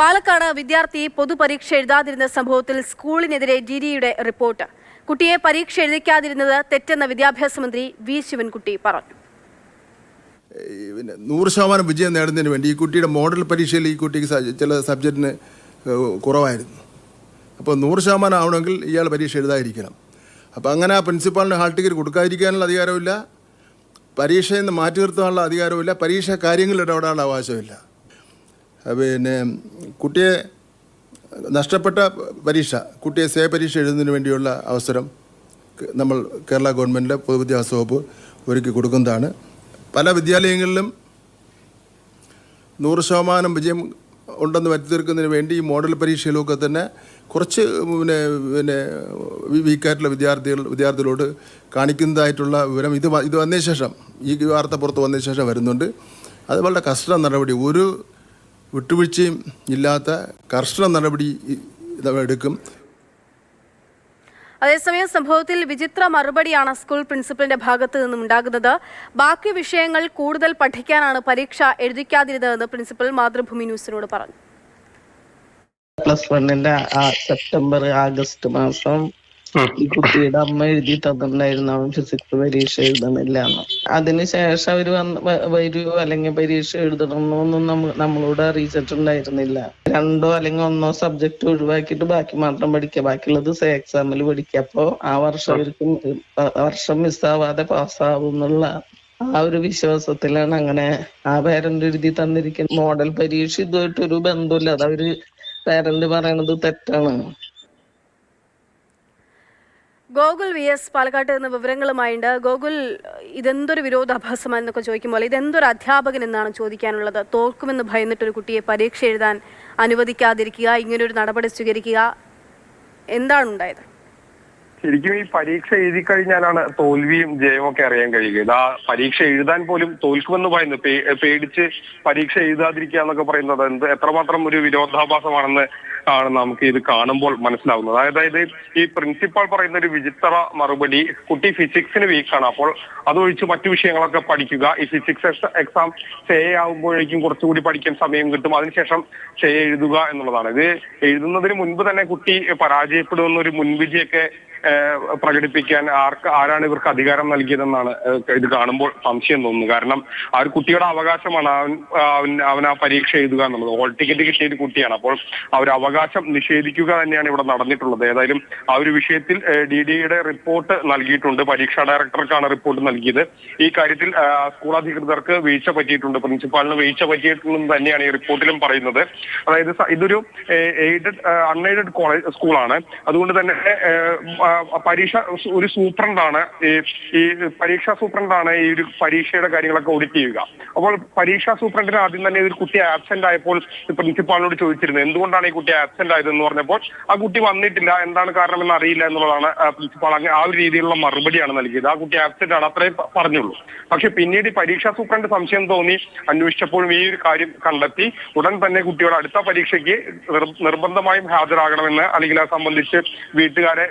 പാലക്കാട് വിദ്യാർത്ഥി പൊതുപരീക്ഷ എഴുതാതിരുന്ന സംഭവത്തിൽ സ്കൂളിനെതിരെ ഡിഡിയുടെ റിപ്പോർട്ട്. കുട്ടിയെ പരീക്ഷ എഴുതിക്കാതിരുന്നത് തെറ്റെന്ന വിദ്യാഭ്യാസ മന്ത്രി വി. ശിവൻകുട്ടി പറഞ്ഞു. പിന്നെ നൂറ് ശതമാനം വിജയം നേടുന്നതിന് വേണ്ടി ഈ കുട്ടിയുടെ മോഡൽ പരീക്ഷയിൽ ഈ കുട്ടിക്ക് ചില സബ്ജക്റ്റിന് കുറവായിരുന്നു. അപ്പോൾ നൂറ് ശതമാനം ആവണമെങ്കിൽ ഇയാൾ പരീക്ഷ എഴുതാതിരിക്കണം. അപ്പോൾ അങ്ങനെ ആ പ്രിൻസിപ്പാളിന് ഹാൾ ടിക്കറ്റ് കൊടുക്കാതിരിക്കാനുള്ള അധികാരമില്ല പരീക്ഷയിൽ നിന്ന് മാറ്റി നിർത്താനുള്ള അധികാരമില്ല പരീക്ഷ കാര്യങ്ങളിൽ ഇടപെടാനുള്ള അവകാശമില്ല പിന്നെ കുട്ടിയെ നഷ്ടപ്പെട്ട പരീക്ഷ കുട്ടിയെ സേ പരീക്ഷ എഴുതുന്നതിന് വേണ്ടിയുള്ള അവസരം നമ്മൾ കേരള ഗവൺമെന്റിന്റെ പൊതുവിദ്യാഭ്യാസ വകുപ്പ് ഒരുക്കി കൊടുക്കുന്നതാണ്. പല വിദ്യാലയങ്ങളിലും നൂറ് ശതമാനം വിജയം ഉണ്ടെന്ന് വരുത്തി തീർക്കുന്നതിന് വേണ്ടി ഈ മോഡൽ പരീക്ഷയിലൊക്കെ തന്നെ കുറച്ച് പിന്നെ പിന്നെ വീക്കായിട്ടുള്ള വിദ്യാർത്ഥികൾ വിദ്യാർത്ഥികളോട് കാണിക്കുന്നതായിട്ടുള്ള വിവരം ഇത് ഇത് വന്നതിന് ശേഷം ഈ വാർത്ത പുറത്ത് വന്നതിന് ശേഷം വരുന്നുണ്ട്. അത് വളരെ കഷ്ട നടപടി. ഒരു വിട്ടുവീഴ്ചയും ഇല്ലാത്ത കർശന നടപടി എടുക്കും. അതേസമയം സംഭവത്തിൽ വിചിത്ര മറുപടിയാണ് സ്കൂൾ പ്രിൻസിപ്പലിന്റെ ഭാഗത്തു നിന്നും ഉണ്ടാകുന്നത്. ബാക്കി വിഷയങ്ങൾ കൂടുതൽ പഠിക്കാനാണ് പരീക്ഷ എഴുതിക്കാതിരുന്നതെന്ന് പ്രിൻസിപ്പൽ മാതൃഭൂമി ന്യൂസിനോട് പറഞ്ഞു. പ്ലസ് വണ്ണിന്റെ ആ സെപ്റ്റംബർ ആഗസ്റ്റ് മാസം ഈ കുട്ടിയുടെ അമ്മ എഴുതി തന്നിട്ടുണ്ടായിരുന്നു. അവൻ ഫിസിക്സ് പരീക്ഷ എഴുതണില്ല എന്ന്. അതിനുശേഷം അവർ വന്ന് വരുവോ അല്ലെങ്കിൽ പരീക്ഷ എഴുതണമെന്നൊന്നും നമ്മ നമ്മളോട് അറിയിച്ചിട്ടുണ്ടായിരുന്നില്ല രണ്ടോ അല്ലെങ്കിൽ ഒന്നോ സബ്ജക്ട് ഒഴിവാക്കിയിട്ട് ബാക്കി മാത്രം പഠിക്കുക ബാക്കിയുള്ളത് സേ എക്സാമിൽ പഠിക്കുക അപ്പോ ആ വർഷം അവർക്ക് വർഷം മിസ്സാവാതെ പാസ്സാവും എന്നുള്ള ആ ഒരു വിശ്വാസത്തിലാണ് അങ്ങനെ ആ പേരന്റ് എഴുതി തന്നിരിക്കുന്ന മോഡൽ പരീക്ഷ ഇതുമായിട്ടൊരു ബന്ധമില്ല അത് അവർ പേരന്റ് പറയണത് തെറ്റാണ്. ഗോകുൽ വി എസ് പാലക്കാട്ട് നിന്ന് വിവരങ്ങളുമായിണ്ട്. ഗോകുൽ ഇതെന്തൊരു വിരോധാഭാസമാണെന്നൊക്കെ ചോദിക്കുമ്പോൾ ഇതെന്തൊരു അധ്യാപകൻ എന്നാണ് ചോദിക്കാനുള്ളത്? തോൽക്കുമെന്ന് ഭയന്നിട്ടൊരു കുട്ടിയെ പരീക്ഷ എഴുതാൻ അനുവദിക്കാതിരിക്കുക ഇങ്ങനൊരു നടപടി സ്വീകരിക്കുക എന്താണ് ഉണ്ടായത്? ശരിക്കും ഈ പരീക്ഷ എഴുതി കഴിഞ്ഞാലാണ് തോൽവിയും ജയവും ഒക്കെ അറിയാൻ കഴിയുക. ഇത് പരീക്ഷ എഴുതാൻ പോലും തോൽക്കുമെന്ന് പറയുന്നു. പേടിച്ച് പരീക്ഷ എഴുതാതിരിക്കുക എന്നൊക്കെ പറയുന്നത് എന്ത് എത്രമാത്രം ഒരു വിരോധാഭാസമാണെന്ന് ആണ് നമുക്ക് ഇത് കാണുമ്പോൾ മനസ്സിലാവുന്നത്. അതായത് ഈ പ്രിൻസിപ്പാൾ പറയുന്ന ഒരു വിചിത്ര മറുപടി കുട്ടി ഫിസിക്സിന് വീക്കാണ് അപ്പോൾ അതൊഴിച്ച് മറ്റു വിഷയങ്ങളൊക്കെ പഠിക്കുക. ഈ ഫിസിക്സ് എക്സാം സേ ആവുമ്പോഴേക്കും കുറച്ചുകൂടി പഠിക്കാൻ സമയം കിട്ടും. അതിനുശേഷം സേ എഴുതുക എന്നുള്ളതാണ്. ഇത് എഴുതുന്നതിന് മുൻപ് തന്നെ കുട്ടി പരാജയപ്പെടുമെന്നൊരു മുൻവിധിയൊക്കെ പ്രകടിപ്പിക്കാൻ ആർക്ക് ആരാണ് ഇവർക്ക് അധികാരം നൽകിയതെന്നാണ് ഇത് കാണുമ്പോൾ സംശയം തോന്നുന്നു. കാരണം ആ ഒരു കുട്ടിയുടെ അവകാശമാണ് അവൻ അവൻ അവൻ ആ പരീക്ഷ എഴുതുക എന്നുള്ളത്. ഹോൾ ടിക്കറ്റ് കിട്ടിയ കുട്ടിയാണ്. അപ്പോൾ ആ ഒരു അവകാശം നിഷേധിക്കുക തന്നെയാണ് ഇവിടെ നടന്നിട്ടുള്ളത്. ഏതായാലും ആ ഒരു വിഷയത്തിൽ ഡി ഡിയുടെ റിപ്പോർട്ട് നൽകിയിട്ടുണ്ട്. പരീക്ഷാ ഡയറക്ടർക്കാണ് റിപ്പോർട്ട് നൽകിയത്. ഈ കാര്യത്തിൽ സ്കൂൾ അധികൃതർക്ക് വീഴ്ച പറ്റിയിട്ടുണ്ട്. പ്രിൻസിപ്പാളിന് വീഴ്ച പറ്റിയിട്ടുണ്ടെന്ന് തന്നെയാണ് ഈ റിപ്പോർട്ടിലും പറയുന്നത്. അതായത് ഇതൊരു എയ്ഡഡ് അൺഎയ്ഡഡ് കോളേജ് സ്കൂളാണ്. അതുകൊണ്ട് തന്നെ പരീക്ഷ ഒരു സൂപ്രണ്ടാണ്. ഈ ഈ പരീക്ഷാ സൂപ്രണ്ടാണ് ഈ ഒരു പരീക്ഷയുടെ കാര്യങ്ങളൊക്കെ ഓഡിറ്റ് ചെയ്യുക. അപ്പോൾ പരീക്ഷാ സൂപ്രണ്ടിന് ആദ്യം തന്നെ ഒരു കുട്ടി ആബ്സെന്റ് ആയപ്പോൾ പ്രിൻസിപ്പാളിനോട് ചോദിച്ചിരുന്നു എന്തുകൊണ്ടാണ് ഈ കുട്ടി ആബ്സെന്റ് ആയതെന്ന് പറഞ്ഞപ്പോൾ ആ കുട്ടി വന്നിട്ടില്ല എന്താണ് കാരണമെന്ന് അറിയില്ല എന്നുള്ളതാണ് പ്രിൻസിപ്പാൾ അങ്ങനെ ആ ഒരു രീതിയിലുള്ള മറുപടിയാണ് നൽകിയത്. ആ കുട്ടി ആബ്സെന്റ് ആണ് അത്രേ പറഞ്ഞുള്ളൂ. പക്ഷെ പിന്നീട് പരീക്ഷാ സൂപ്രണ്ട് സംശയം തോന്നി അന്വേഷിച്ചപ്പോഴും ഈ ഒരു കാര്യം കണ്ടെത്തി. ഉടൻ തന്നെ കുട്ടിയോട് അടുത്ത പരീക്ഷയ്ക്ക് നിർ- നിർബന്ധമായും ഹാജരാകണമെന്ന് അല്ലെങ്കിൽ അത് സംബന്ധിച്ച് വീട്ടുകാരെ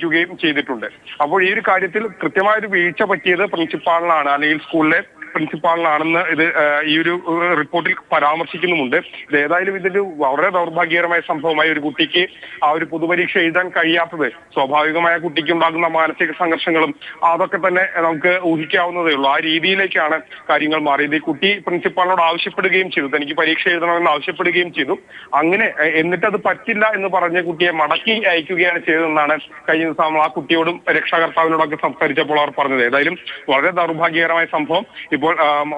വിളിച്ചറിയിക്കുകയും ചെയ്തിട്ടുണ്ട്. അപ്പോൾ ഈ ഒരു കാര്യത്തിൽ കൃത്യമായ ഒരു വീഴ്ച പറ്റിയത് പ്രിൻസിപ്പാളിനാണ് അല്ലെങ്കിൽ സ്കൂളിലെ പ്രിൻസിപ്പാളിനാണെന്ന് ഇത് ഈ ഒരു റിപ്പോർട്ടിൽ പരാമർശിക്കുന്നുമുണ്ട്. ഇത് ഏതായാലും ഇതൊരു വളരെ ദൗർഭാഗ്യകരമായ സംഭവമായി ഒരു കുട്ടിക്ക് ആ ഒരു പൊതുപരീക്ഷ എഴുതാൻ കഴിയാത്തത് സ്വാഭാവികമായ കുട്ടിക്ക് ഉണ്ടാകുന്ന മാനസിക സംഘർഷങ്ങളും അതൊക്കെ തന്നെ നമുക്ക് ഊഹിക്കാവുന്നതേ ഉള്ളൂ. ആ രീതിയിലേക്കാണ് കാര്യങ്ങൾ മാറിയത്. ഈ കുട്ടി പ്രിൻസിപ്പാളിനോട് ആവശ്യപ്പെടുകയും ചെയ്തു. തനിക്ക് പരീക്ഷ എഴുതണമെന്ന് ആവശ്യപ്പെടുകയും ചെയ്തു. അങ്ങനെ എന്നിട്ട് അത് പറ്റില്ല എന്ന് പറഞ്ഞ് കുട്ടിയെ മടക്കി അയക്കുകയാണ് ചെയ്തതെന്നാണ് കഴിഞ്ഞ ദിവസം നമ്മൾ ആ കുട്ടിയോടും രക്ഷാകർത്താവിനോടൊക്കെ സംസാരിച്ചപ്പോൾ അവർ പറഞ്ഞത്. ഏതായാലും വളരെ ദൗർഭാഗ്യകരമായ സംഭവം. ഇപ്പോൾ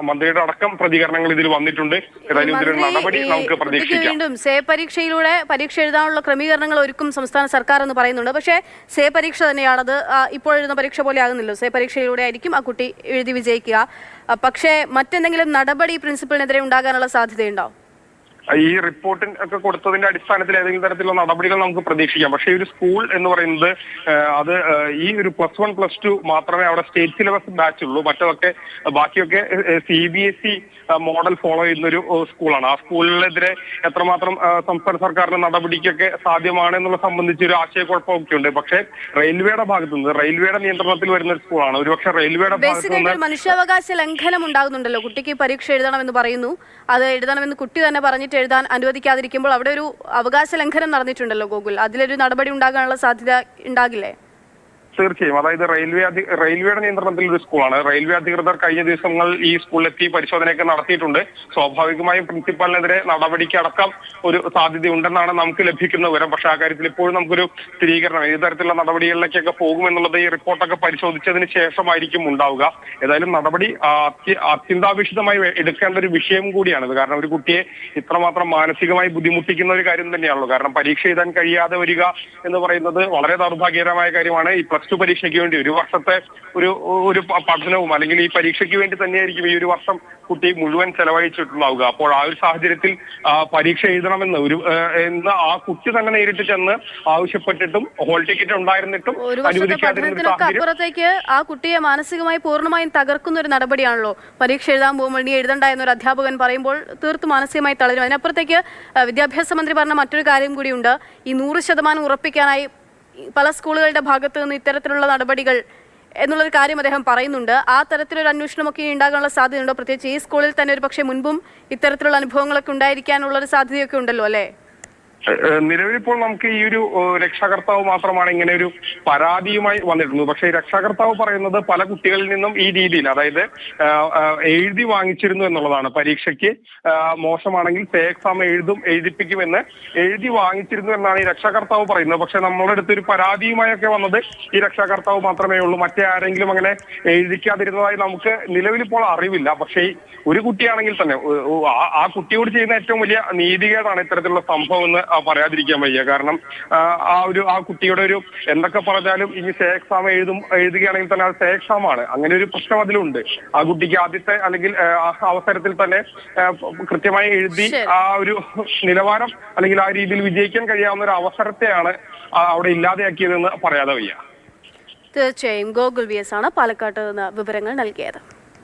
മന്ത്രിയുടെ അടക്കം പ്രതികരണങ്ങൾ ഇതിൽ വന്നിട്ടുണ്ട്. ഏതായാലും ഇതിലൊരു മന്ത്രി നടപടി നമുക്ക് പ്രതീക്ഷിക്കാം. വീണ്ടും സേ പരീക്ഷയിലൂടെ പരീക്ഷ എഴുതാനുള്ള ക്രമീകരണങ്ങൾ ഒരുക്കും സംസ്ഥാന സർക്കാർ എന്ന് പറയുന്നുണ്ട്. പക്ഷേ സേ പരീക്ഷ തന്നെയാണത്. ഇപ്പോൾ എഴുതുന്ന പരീക്ഷ പോലെ ആകുന്നില്ലോ സേ പരീക്ഷയിലൂടെ ആയിരിക്കും ആ കുട്ടി എഴുതി വിജയിക്കുക. പക്ഷേ മറ്റെന്തെങ്കിലും നടപടി പ്രിൻസിപ്പലിനെതിരെ ഉണ്ടാകാനുള്ള സാധ്യതയുണ്ടോ? ഈ റിപ്പോർട്ടിൻ ഒക്കെ കൊടുത്തതിന്റെ അടിസ്ഥാനത്തിൽ ഏതെങ്കിലും തരത്തിലുള്ള നടപടികൾ നമുക്ക് പ്രതീക്ഷിക്കാം. പക്ഷേ ഒരു സ്കൂൾ എന്ന് പറയുന്നത് അത് ഈ ഒരു പ്ലസ് വൺ പ്ലസ് ടു മാത്രമേ അവിടെ സ്റ്റേറ്റ് സിലബസ് ബാച്ച് ഉള്ളൂ. മറ്റതൊക്കെ ബാക്കിയൊക്കെ C B S E model follow ചെയ്യുന്ന ഒരു സ്കൂളാണ് ആ സ്കൂളിനെതിരെ എത്രമാത്രം സംസ്ഥാന സർക്കാരിന്റെ നടപടിക്കൊക്കെ സാധ്യമാണ് എന്നുള്ള സംബന്ധിച്ച് ഒരു ആശയക്കുഴപ്പമൊക്കെ ഉണ്ട് പക്ഷേ റെയിൽവേയുടെ ഭാഗത്തു നിന്ന് റെയിൽവേയുടെ നിയന്ത്രണത്തിൽ വരുന്ന ഒരു സ്കൂളാണ് ഒരുപക്ഷെ റെയിൽവേയുടെ മനുഷ്യാവകാശ ലംഘനം ഉണ്ടാകുന്നുണ്ടല്ലോ. കുട്ടിക്ക് പരീക്ഷ എഴുതണമെന്ന് പറയുന്നു. അത് എഴുതണമെന്ന് കുട്ടി തന്നെ പറഞ്ഞിട്ട് എഴുതാൻ അനുവദിക്കാതിരിക്കുമ്പോൾ അവിടെ ഒരു അവകാശ ലംഘനം നടന്നിട്ടുണ്ടല്ലോ ഗോകുൽ. അതിലൊരു നടപടി ഉണ്ടാകാനുള്ള സാധ്യത ഉണ്ടാകില്ലേ? തീർച്ചയായും. അതായത് റെയിൽവേ അധി റെയിൽവേയുടെ നിയന്ത്രണത്തിൽ ഒരു സ്കൂളാണ്. റെയിൽവേ അധികൃതർ കഴിഞ്ഞ ദിവസങ്ങൾ ഈ സ്കൂളിലെത്തി പരിശോധനയൊക്കെ നടത്തിയിട്ടുണ്ട്. സ്വാഭാവികമായും പ്രിൻസിപ്പാളിനെതിരെ നടപടിക്ക് അടക്കം ഒരു സാധ്യതയുണ്ടെന്നാണ് നമുക്ക് ലഭിക്കുന്ന വിവരം. പക്ഷെ ആ കാര്യത്തിൽ ഇപ്പോഴും നമുക്കൊരു സ്ഥിരീകരണം. ഏത് തരത്തിലുള്ള നടപടികളിലേക്കൊക്കെ പോകുമെന്നുള്ളത് ഈ റിപ്പോർട്ടൊക്കെ പരിശോധിച്ചതിന് ശേഷമായിരിക്കും ഉണ്ടാവുക. ഏതായാലും നടപടി അത്യന്താപേക്ഷിതമായി എടുക്കേണ്ട ഒരു വിഷയം കൂടിയാണിത് കാരണം ഒരു കുട്ടിയെ ഇത്രമാത്രം മാനസികമായി ബുദ്ധിമുട്ടിക്കുന്ന ഒരു കാര്യം തന്നെയാണല്ലോ. കാരണം പരീക്ഷ എഴുതാൻ കഴിയാതെ വരിക എന്ന് പറയുന്നത് വളരെ ദൗർഭാഗ്യകരമായ കാര്യമാണ്. ഈ പ്ലസ് ടു പരീക്ഷയ്ക്ക് വേണ്ടി ഒരു വർഷത്തെ ഒരു ഒരു പഠനവും അല്ലെങ്കിൽ ഈ പരീക്ഷയ്ക്ക് വേണ്ടി തന്നെയായിരിക്കും ഈ ഒരു വർഷം കുട്ടി മുഴുവൻ ചെലവഴിച്ചിട്ടുണ്ടാവുക. അപ്പോൾ ആ ഒരു സാഹചര്യത്തിൽ പരീക്ഷ എഴുതണമെന്ന് ഒരു എന്ന് ആ കുട്ടി തന്നെ നേരിട്ട് ചെന്ന് ആവശ്യപ്പെട്ടിട്ടും ഹോൾ ടിക്കറ്റ് ഉണ്ടായിരുന്നിട്ടും അപ്പുറത്തേക്ക് ആ കുട്ടിയെ മാനസികമായി പൂർണമായും തകർക്കുന്ന ഒരു നടപടിയാണല്ലോ പരീക്ഷ എഴുതാൻ പോകുമ്പോൾ നീ എഴുതണ്ട എന്നൊരു അധ്യാപകൻ പറയുമ്പോൾ തീർത്തും മാനസികമായി തളരും. അതിനപ്പുറത്തേക്ക് വിദ്യാഭ്യാസ മന്ത്രി പറഞ്ഞ മറ്റൊരു കാര്യം കൂടിയുണ്ട്. ഈ നൂറ് ശതമാനം ഉറപ്പിക്കാനായി പല സ്കൂളുകളുടെ ഭാഗത്തു നിന്ന് ഇത്തരത്തിലുള്ള നടപടികൾ എന്നുള്ളൊരു കാര്യം അദ്ദേഹം പറയുന്നുണ്ട്. ആ തരത്തിലൊരു അന്വേഷണമൊക്കെ ഉണ്ടാകാനുള്ള സാധ്യതയുണ്ടോ? പ്രത്യേകിച്ച് ഈ സ്കൂളിൽ തന്നെ ഒരു പക്ഷേ മുൻപും ഇത്തരത്തിലുള്ള അനുഭവങ്ങളൊക്കെ ഉണ്ടായിരിക്കാനുള്ള ഒരു സാധ്യതയൊക്കെ ഉണ്ടല്ലോ അല്ലേ? ഇപ്പോൾ നമുക്ക് ഈ ഒരു രക്ഷാകർത്താവ് മാത്രമാണ് ഇങ്ങനെ ഒരു പരാതിയുമായി വന്നിട്ടുള്ളത് പക്ഷേ രക്ഷാകർത്താവ് പറയുന്നത് പല കുട്ടികളിൽ നിന്നും ഈ രീതിയിൽ അതായത് എഴുതി വാങ്ങിച്ചിരുന്നു എന്നുള്ളതാണ്. പരീക്ഷയ്ക്ക് മോശമാണെങ്കിൽ സേ എക്സാം എഴുതും എഴുതിപ്പിക്കുമെന്ന് എഴുതി വാങ്ങിച്ചിരുന്നു എന്നാണ് ഈ രക്ഷാകർത്താവ് പറയുന്നത്. പക്ഷെ നമ്മളുടെ അടുത്ത് ഒരു പരാതിയുമായൊക്കെ വന്നത് ഈ രക്ഷാകർത്താവ് മാത്രമേ ഉള്ളൂ. മറ്റേ ആരെങ്കിലും അങ്ങനെ എഴുതിക്കാതിരുന്നതായി നമുക്ക് നിലവിലിപ്പോൾ അറിവില്ല. പക്ഷേ ഒരു കുട്ടിയാണെങ്കിൽ തന്നെ ആ- കുട്ടിയോട് ചെയ്യുന്ന ഏറ്റവും വലിയ നീതികേടാണ് ഇത്തരത്തിലുള്ള സംഭവം എന്ന് പറയാതിരിക്കാൻ വയ്യ. കാരണം ആ, ഒരു ആ കുട്ടിയുടെ ഒരു എന്തൊക്കെ പറഞ്ഞാലും ഇനി സേ എക്സാം എഴുതും എഴുതുകയാണെങ്കിൽ തന്നെ അത് സേ എക്സാം ആണ് അങ്ങനെ ഒരു പ്രശ്നം അതിലുണ്ട്. ആ കുട്ടിക്ക് ആദ്യത്തെ അല്ലെങ്കിൽ അവസരത്തിൽ തന്നെ കൃത്യമായി എഴുതി ആ ഒരു നിലവാരം അല്ലെങ്കിൽ ആ രീതിയിൽ വിജയിക്കാൻ കഴിയാവുന്ന ഒരു അവസരത്തെയാണ് അവിടെ ഇല്ലാതെയാക്കിയതെന്ന് പറയാതെ വയ്യ. തീർച്ചയായും. ഗോകുൽ വി എസ് ആണ് പാലക്കാട്ട് നിന്ന് വിവരങ്ങൾ നൽകിയത്.